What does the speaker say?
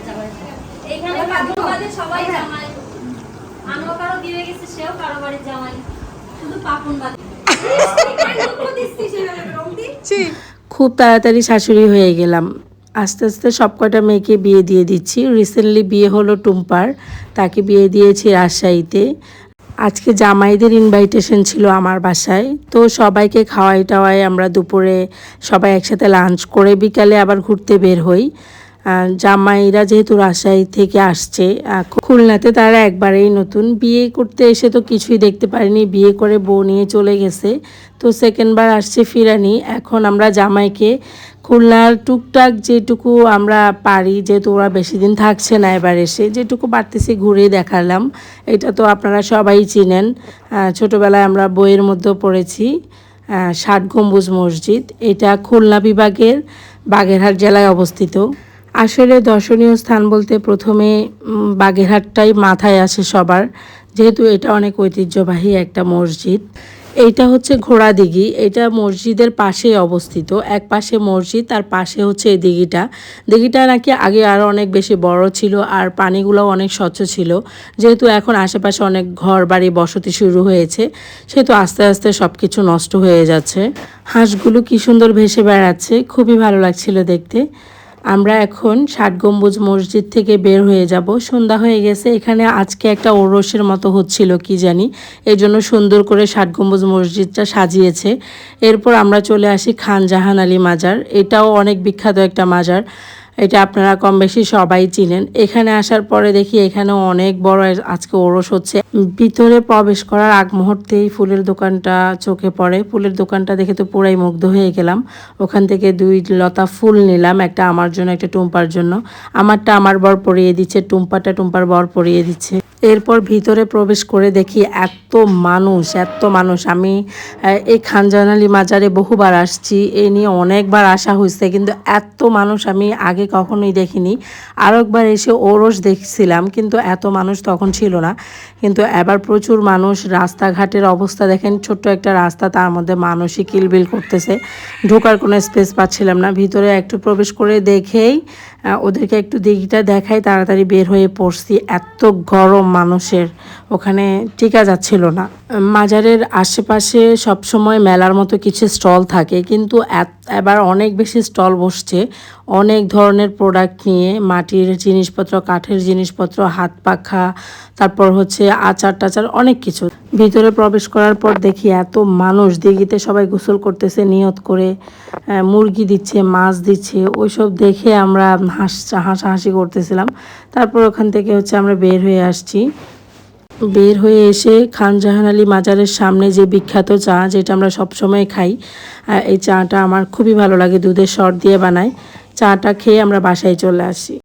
বাচ্চা বাড়িতে এইখানে বাদে সবাই জামাই। আমিও কারও বিয়ে গেছে সেও কারও বাড়ির জামাই। শুধু পাপুন বাদে। খুব তাড়াতাড়ি শাশুড়ি হয়ে গেলাম। আস্তে আস্তে সব কয়টা মেয়েকে বিয়ে দিয়ে দিচ্ছি। রিসেন্টলি বিয়ে হলো টুম্পার। তাকে বিয়ে দিয়েছি রাজশাহীতে। আজকে জামাইদের ইনভাইটেশন ছিল আমার বাসায়। তো সবাইকে খাওয়াই টাওয়াই আমরা দুপুরে সবাই একসাথে লাঞ্চ করে বিকালে আবার ঘুরতে বের হই। জামাইরা যেহেতু রাজশাহী থেকে আসছে খুলনাতে তারা একবারেই নতুন। বিয়ে করতে এসে তো কিছুই দেখতে পারিনি, বিয়ে করে বউ নিয়ে চলে গেছে। তো সেকেন্ডবার আসছে ফিরানি। এখন আমরা জামাইকে খুলনার টুকটাক যেটুকু আমরা পারি, যেহেতু ওরা বেশি দিন থাকছে না এবার এসে, যেটুকু পারতেছি ঘুরে দেখালাম। এটা তো আপনারা সবাই চিনেন। ছোটবেলায় আমরা বইয়ের মধ্যেও পড়েছি ষাট গম্বুজ মসজিদ। এটা খুলনা বিভাগের বাগেরহাট জেলায় অবস্থিত। আসলে দর্শনীয় স্থান বলতে প্রথমে বাগেরহাটটাই মাথায় আসে সবার, যেহেতু এটা অনেক ঐতিহ্যবাহী একটা মসজিদ। এইটা হচ্ছে ঘোড়া দিঘি, এটা মসজিদের পাশেই অবস্থিত, এক পাশে মসজিদ, তার পাশে হচ্ছে এই দিঘিটা। দিঘিটা নাকি আগে আরও অনেক বেশি বড় ছিল, আর পানিগুলোও অনেক স্বচ্ছ ছিল, যেহেতু এখন আশেপাশে অনেক ঘর বাড়ি বসতি শুরু হয়েছে, সেহেতু আস্তে আস্তে সব কিছু নষ্ট হয়ে যাচ্ছে। হাঁসগুলো কি সুন্দর ভেসে বেড়াচ্ছে, খুবই ভালো লাগছিল দেখতে। আমরা এখন ষাট গম্বুজ মসজিদ থেকে বের হয়ে যাব। সন্ধ্যা হয়ে গেছে। এখানে আজকে একটা ওরসের মতো হচ্ছিল, কি জানি। এই জন্য সুন্দর করে ষাট গম্বুজ মসজিদটা সাজিয়েছে। এরপর আমরা চলে আসি খান জাহান আলী মাজার। এটাও অনেক বিখ্যাত একটা মাজার। এটা আপনারা কম বেশি সবাই চিনেন। এখানে আসার পরে দেখি এখানে অনেক বড় আজকে ওরস হচ্ছে। ভিতরে প্রবেশ করার আগ মুহূর্তেই ফুলের দোকানটা চোখে পড়ে। ফুলের দোকানটা দেখে তো পুরাই মুগ্ধ হয়ে গেলাম। ওখান থেকে দুই লতা ফুল নিলাম, একটা আমার জন্য, একটা টুম্পার জন্য। আমারটা আমার বর পরিয়ে দিচ্ছে টুম্পাটা টুম্পার বর পরিয়ে দিচ্ছে। এরপর ভিতরে প্রবেশ করে দেখি এত মানুষ এত মানুষ। আমি এই খানজানালি মাজারে বহুবার আসছি। এ নিয়ে অনেকবার আসা হয়েছে, কিন্তু এত মানুষ আমি আগে কখনোই দেখিনি। আরও একবার এসে ওরস দেখছিলাম, কিন্তু এত মানুষ তখন ছিল না। কিন্তু এবার প্রচুর মানুষ রাস্তাঘাটের অবস্থা দেখেন, ছোট্ট একটা রাস্তা তার মধ্যে মানুষই কিলবিল করতেছে। ঢোকার কোনো স্পেস পাচ্ছিলাম না। ভিতরে একটু প্রবেশ করে দেখেই ওদেরকে একটু দিঘিটা দেখাই, তাড়াতাড়ি বের হয়ে পড়ছি। এত গরম মানুষের, ওখানে টিকা যাচ্ছিল না। মাজারের আশেপাশে সবসময় মেলার মতো কিছু স্টল থাকে, কিন্তু এবার অনেক বেশি স্টল বসছে। অনেক ধরনের প্রোডাক্ট নিয়ে মাটির জিনিসপত্র, কাঠের জিনিসপত্র, হাত পাখা, তারপর হচ্ছে আচার টাচার অনেক কিছু। ভিতরে প্রবেশ করার পর দেখি এত মানুষ দিঘিতে সবাই গোসল করতেছে, নিয়ত করে মুরগি দিচ্ছে, মাছ দিচ্ছে, ওইসব দেখে আমরা হাস, হাসাহাসি করতেছিলাম। তারপর ওখান থেকে হচ্ছে আমরা বের হয়ে আসছি। বের হয়ে এসে খান জাহান আলী মাজারের সামনে যে বিখ্যাত চা যেটা আমরা সবসময় খাই এই চাটা আমার খুবই ভালো লাগে, দুধের শর দিয়ে বানায়। চাটা খেয়ে আমরা বাসায় চলে আসি।